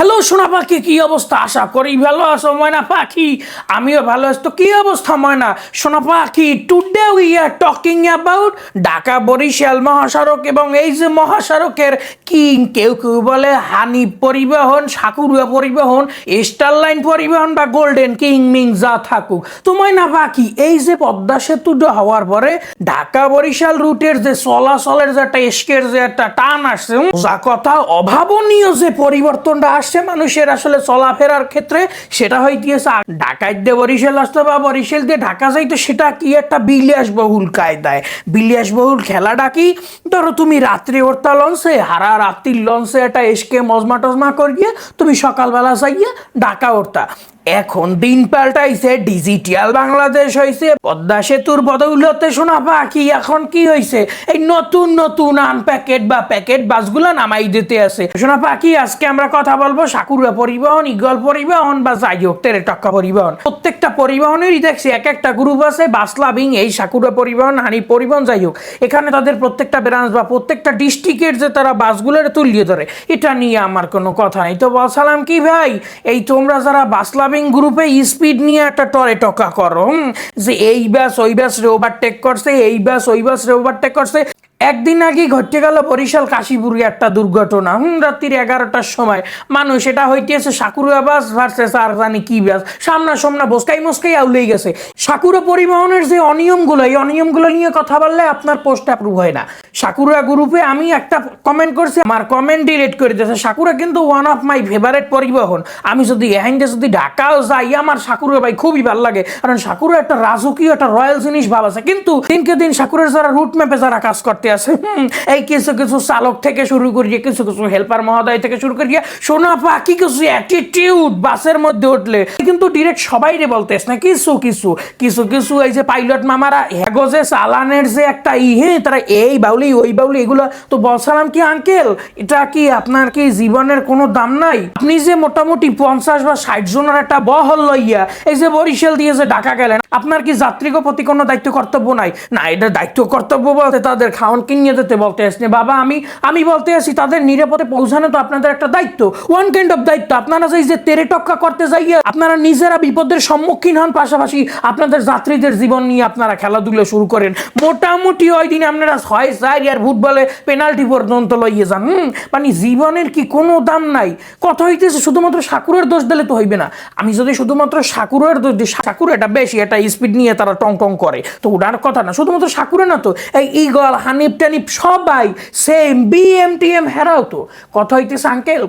Hello সোনা পাখি, কি অবস্থা? আশা করি ভালো আছো, ময়না পাখি। আমিও ভালো আছি। তো কি অবস্থা, ময়না? সোনা পাখি today we are talking about Dhaka Barishal মহাসড়ক এবং এই যে মহাসড়কের কিং, কেউ কেউ বলে হানি পরিবহন, সাকুরিয়া পরিবহন, স্টার লাইন পরিবহন বা গোল্ডেন কিং, মিং যা থাকুক। তো ময়না পাখি, এই যে পদ্মা সেতুটা হওয়ার পরে ঢাকা বরিশাল রুটের যে চলাচলের যে একটা এসকের যে একটা টান আসছে যা কথা অভাবনীয় যে পরিবর্তনটা আসছে মানুষের আসলে চলাফেরার ক্ষেত্রে, সেটা হয়ে গিয়েছে ঢাকায় দিয়ে বরিশাল আসতো বা বরিশাল দিয়ে ঢাকা যাইতো, সেটা কি একটা বিলিয়াসবহুল কায়দায়। বিলিয়াসবহুল খেলা ডাকি ধরো তুমি রাত্রি ওরতা লঞ্চে, হারা রাত্রির লঞ্চে একটা এসকে মজমা টজমা করিয়ে, তুমি সকালবেলা যাইয়ে ঢাকা ওরতা। এখন দিন পাল্টাইছে ডিজিটাল বাংলাদেশ হয়েছে পদ্মা সেতুর বদৌলতে শোনা পাখি এখন কি হয়েছে এই নতুন নতুন আনপ্যাকেট বা প্যাকেট বাসগুলো নামাই দিতে আছে। শোনা পাখি আজকে আমরা কথা বলব সাকুরা পরিবহন, ইগল পরিবহন বা যাই হোক তেরে টক্কা পরিবহন। প্রত্যেকটা পরিবহনেরই দেখছি, এক একটা গ্রুপ আছে, বাস লাভিং, এই সাকুরা পরিবহন, হানি পরিবহন যাই হোক এখানে তাদের প্রত্যেকটা ব্রাঞ্চ বা প্রত্যেকটা ডিস্ট্রিক্টের যে তারা বাসগুলোর তুলিয়ে ধরে, এটা নিয়ে আমার কোনো কথা নেই। তো বলছিলাম কি ভাই, এই তোমরা যারা বাস লাভিং গ্রুপে স্পিড নিয়ে একটা টরে টকা করো যে এই ব্যাস, ওই ব্যাস রে ওভারটেক করছে, এই ব্যাস, ওই ব্যাস রে ওভারটেক করছে। একদিন আগে ঘটে গেল বরিশাল কাশীপুরে একটা দুর্ঘটনা। হুম, রাত্রির এগারোটার সময়। মানুষ, এটা হইতেছে সাকুরা বাস ভার্সেস আর জানি কি বাস। সামনা সামনা বসকাই মস্কাই আউলেই গেছে। সাকুরা পরিবহনের যে অনিয়মগুলো, এই অনিয়মগুলো নিয়ে কথা বললে আপনার পোস্ট অ্যাপ্রুভ হয় না। সাকুরা গ্রুপে আমি একটা কমেন্ট করছি, আমার কমেন্ট ডিলিট করে দিয়েছে। সাকুরা কিন্তু ওয়ান অফ মাই ফেভারেট পরিবহন। আমি যদি এহাইন্ডে যদি ঢাকাও যাই, আমার সাকুরা ভাই খুবই ভালো লাগে। কারণ সাকুরা একটা রাজকীয়, একটা রয়্যাল জিনিস ভাব আছে। কিন্তু দিনকে দিন সাকুরের যারা রুট ম্যাপে যারা কাজ করতে আছে এই কিছু কিছু চালক থেকে শুরু করিয়ে, কিছু কিছু হেল্পার মহোদয় থেকে শুরু করিয়ে, সোনা পাখি কিছু অ্যাটিটিউড বাসের মধ্যে উঠলে। কিন্তু ডিরেক্ট সবাই রে বলতেছ না, কিছু কিছু কিছু কিছু এই যে পাইলট মামারা হ্যাগো যে চালানের যে একটা ইহে, তারা এই বাউলি, ওই বাউলি, এগুলো তো বলছিলাম কি আঙ্কেল এটা কি আপনার কি জীবনের কোনো দাম নাই? আপনি যে মোটামুটি পঞ্চাশ বা ষাট জনের একটা বহল লইয়া, এই যে বরিশাল দিয়ে যে ঢাকা গেলেন, আপনার কি যাত্রীকে প্রতি কোনো দায়িত্ব কর্তব্য নাই? না, এটা দায়িত্ব কর্তব্য বলতে তাদের খাওয়ান কিনিয়ে দিতে বলতে আসছে। বাবা, আমি আমি বলতে আসি, তাদের নিরাপদে পৌঁছানো তো আপনাদের একটা দায়িত্ব। ওয়ান কাইন্ড অফ দায়িত্ব। আপনারা যে যে তেরে টক্কা করতে যাইয়া আপনারা নিজেরা বিপদের সম্মুখীন হন, পাশাপাশি আপনাদের যাত্রীদের জীবন নিয়ে আপনারা খেলাধুলা শুরু করেন। মোটামুটি ওই দিন আপনারা ছয়, চার আর ফুটবলে পেনাল্টি পর্যন্ত লইয়ে যান। মানে জীবনের কি কোনো দাম নাই। কথা হইতেছে শুধুমাত্র সাকুরের দোষ দিলে তো হইবে না। আমি যদি শুধুমাত্র সাকুরের দোষ দিই, সাকুর এটা বেশি এটা স্পিড নিয়ে তারা টং টং করে। তো ওটার কথা না, শুধুমাত্র সাকুরে না তো। এই ইগল টানিফ সবাই সেম বিএম টিএম হেরাও তো। কথা হইতেছে আঙ্কেল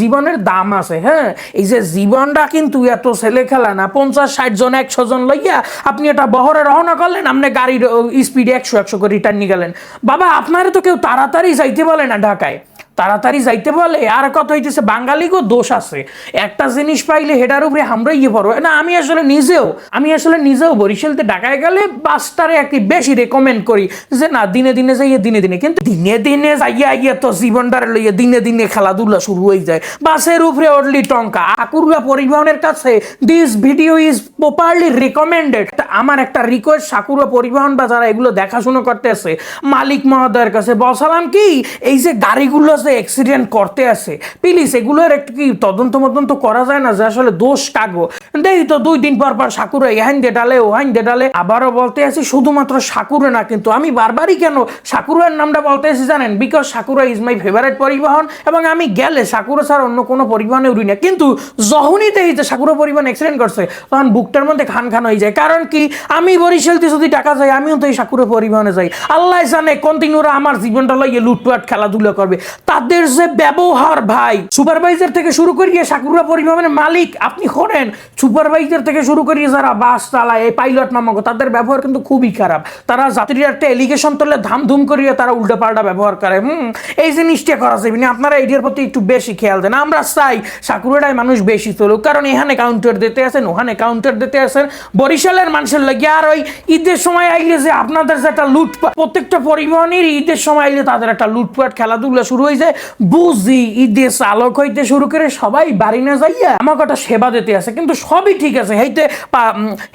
জীবনের দাম আছে হ্যাঁ? এই যে জীবনটা কিন্তু এত ছেলে খেলা না, পঞ্চাশ, ষাট জন, একশো জন লইয়া আপনি এটা বহরে রওনা করলেন আপনি গাড়ির স্পিডে একশো একশো করে রিটার্ন নিয়ে গেলেন। বাবা, আপনারে তো কেউ তাড়াতাড়ি যাইতে বলে না ঢাকায়। তাড়াতাড়ি যাইতে বলে, আর কথা হইতেছে বাঙালিকেও দোষ আছে। একটা জিনিস পাইলে হেডার উপরে আমরা ইয়ে পড়ো না, আমি আসলে নিজেও, আমি আসলে নিজেও বরিশালতে ঢাকায় গেলে বাসটারে একটি বেশি রেকমেন্ড করি যে, না, দিনে দিনে যাইয়ে, দিনে দিনে। কিন্তু দিনে দিনে যাইয়া ইয়ে তো জীবনটারে লইয়ে দিনে দিনে খেলাধুলা শুরু হয়ে যায়। বাসের উপরে অডলি টঙ্কা। আকুরুয়া পরিবহনের কাছে this video is properly recommended আমার একটা রিকোয়েস্ট সাকুরা পরিবহন বা যারা এগুলো দেখাশুনো করতেছে, মালিক মহোদয়ের কাছে বসালাম কি? এই যে গাড়িগুলো যে অ্যাক্সিডেন্ট করতে আছে প্লিজ এগুলোর একটু কি তদন্ত মদন্ত করা যায় না যে আসলে দোষ কাগো? দেখি তো দুই দিন পর পর সাকুরে এহাইন দে ডালে ওহাইন ডালে আবারও বলতে আছি, শুধুমাত্র সাকুরে না, কিন্তু আমি বারবারই কেন সাকুরের নামটা বলতে আছি জানেন? Because Sakura is my favourite পরিবহন এবং আমি গেলে সাকুরা ছাড়া অন্য কোনো পরিবহনে উড়ি না। কিন্তু যখনই দেখি যে সাকুরা পরিবহন অ্যাক্সিডেন্ট করছে, তখন বুকটার মধ্যে খান খান হয়ে যায়। কারণ কি? আমি বরিশালতে যদি টাকা যাই, আমিও তো এই সাকুরা পরিবহনে যাই। আল্লাহ জানে কন্টিনিউরা আমার জীবনটা লইয়ে লুটপাট, খেলাধুলা করবে। তাদের যে ব্যবহার ভাই, সুপারভাইজার থেকে শুরু করিয়ে সাকুরা পরিবহনের মালিক, আপনি করেন সুপারভাইজার থেকে শুরু করিয়ে যারা বাস চালায়, এই পাইলট মামাগো, তাদের ব্যবহার কিন্তু খুবই খারাপ। তারা যাত্রীর একটা এলিগেশন তুললে ধাম ধুম করিয়ে তারা উল্টো পাল্টা ব্যবহার করে। হুম, এই জিনিসটা করা যাবে না। আপনারা এটির প্রতি একটু বেশি খেয়াল দেন। আমরা চাই সাকুরাটাই মানুষ বেশি চলুক। কারণ এখানে কাউন্টার দিতে আছেন, ওখানে কাউন্টার দিতে আছেন। বরিশালের মানুষের লাগে। আর ওই ঈদের সময় আইলে যে আপনাদের যে একটা লুটপাট, প্রত্যেকটা পরিবহনের ঈদের সময় আইলে তাদের একটা লুটপাট, খেলাধুলা শুরু হয়ে যায়। বুঝি ঈদে চালক হইতে শুরু করে সবাই বাড়ি না যাইয়া আমাকে একটা সেবা দিতে আছে কিন্তু সবই ঠিক আছে। হেইতে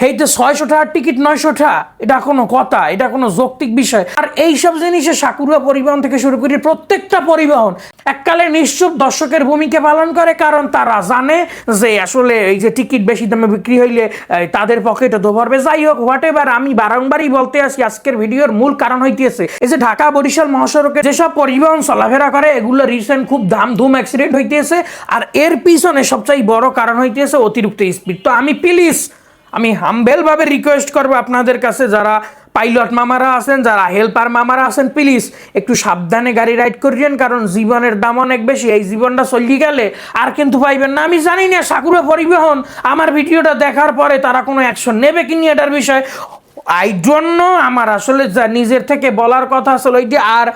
হেইতে ছয়শো টাকার টিকিট নয়শো টাকা এটা কোনো কথা, এটা কোনো যৌক্তিক বিষয়। আর এইসব জিনিসে সাকুরা পরিবহন থেকে শুরু করে প্রত্যেকটা পরিবহন এককালে নিশ্চুপ দর্শকের ভূমিকা পালন করে, কারণ তারা জানে যে আসলে এই যে টিকিট বেশি দামে বিক্রি হইলে তাদের পকেটে তো ভরবে যাই হোক হোয়াট এভার আমি বারংবারই বলতে আসি, আজকের ভিডিওর মূল কারণ হইতেছে, এই যে ঢাকা বরিশাল মহাসড়কে যেসব পরিবহন চলাফেরা করে, এগুলো রিসেন্ট খুব দাম ধুম অ্যাক্সিডেন্ট হইতেছে, আর এর পিছনে সবচেয়ে বড় কারণ হইতেছে অতিরিক্ত স্পিড তো আমি প্লিজ আমি হাম্বেলভাবে রিকোয়েস্ট করব আপনাদের কাছে, যারা পাইলট মামারা আছেন, যারা হেল্পার মামারা আছেন, প্লিজ একটু সাবধানে গাড়ি রাইড করিয়েন, কারণ জীবনের দাম অনেক বেশি, এই জীবনটা চলি গেলে আর কিন্তু পাইবেন না। আমি জানি না সাকুরা পরিবহন, আমার ভিডিওটা দেখার পরে তারা কোনো অ্যাকশন নেবে কি নিয়ে এটার বিষয়? আই ডোন্ট নো আমার আসলে যা নিজের থেকে বলার কথা আসলে ওইটা আর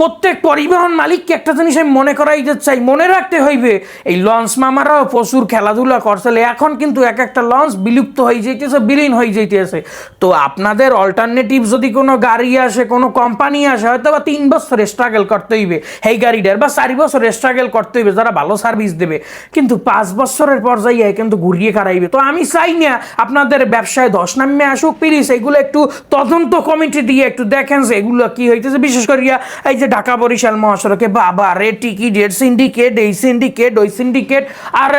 প্রত্যেক পরিবহন মালিককে একটা জিনিস আমি মনে করাই যে চাই, মনে রাখতে হইবে, এই লঞ্চ মামারাও প্রচুর খেলাধুলা করছিল এখন কিন্তু এক একটা লঞ্চ বিলুপ্ত হয়ে যাইতেছে, বিলীন হয়ে যাইতেছে। তো আপনাদের অল্টারনেটিভ যদি কোনো গাড়ি আসে, কোনো কোম্পানি আসে হয়তো বা তিন বছর স্ট্রাগল করতে হইবে এই গাড়িটার বা চারি বছর স্ট্রাগল করতে হইবে, যারা ভালো সার্ভিস দেবে। কিন্তু পাঁচ বছরের পর যাইয়া কিন্তু ঘুরিয়ে খারাইবে তো আমি চাই না আপনাদের ব্যবসায় ধস নামে আসুক প্লিজ এগুলো একটু তদন্ত কমিটি দিয়ে একটু দেখেন যে এগুলো কি হইতেছে। বিশেষ করিয়া এই যে ঢাকা বরিশাল মহাসড়কে বাবা, রে টিকিট সিন্ডিকেট এই সিন্ডিকেট ওই সিন্ডিকেট আর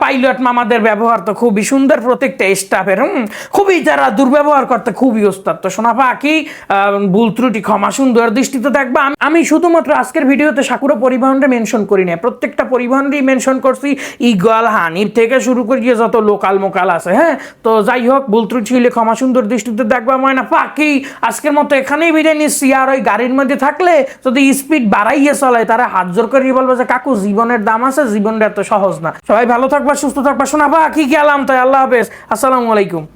পাইলট মামাদের ব্যবহার তো খুবই সুন্দর, প্রত্যেকটা স্টাফের হুম, খুবই যারা দুর্ব্যবহার করতে খুবই ওস্তাদ তো শোনা পাখি ভুল ত্রুটি, ক্ষমা সুন্দর দৃষ্টিতে দেখবা। আমি- আমি শুধুমাত্র আজকের ভিডিওতে সাকুরা পরিবহনটা মেনশন করি না প্রত্যেকটা পরিবহনই মেনশন করছি। ইগল হানির থেকে শুরু করিয়ে যত লোকাল মোকাল আছে হ্যাঁ? তো যাই হোক, ভুল ত্রুটি হইলে ক্ষমা সুন্দর দৃষ্টিতে দেখবা, ময়না পাখি। আজকের মতো এখানেই বিদায় নিচ্ছি। আর ওই গাড়ির মধ্যে থাকলে যদি স্পিড বাড়াইয়ে চলে, তারা হাত জোর করে বলবে যে, কাকু, জীবনের দাম আছে, জীবনটা এত সহজ না। সবাই ভালো থাকবা, সুস্থ থাকবা, শোনাবা, কি গেলাম তাই, আল্লাহ হাফেজ। আসসালামু আলাইকুম।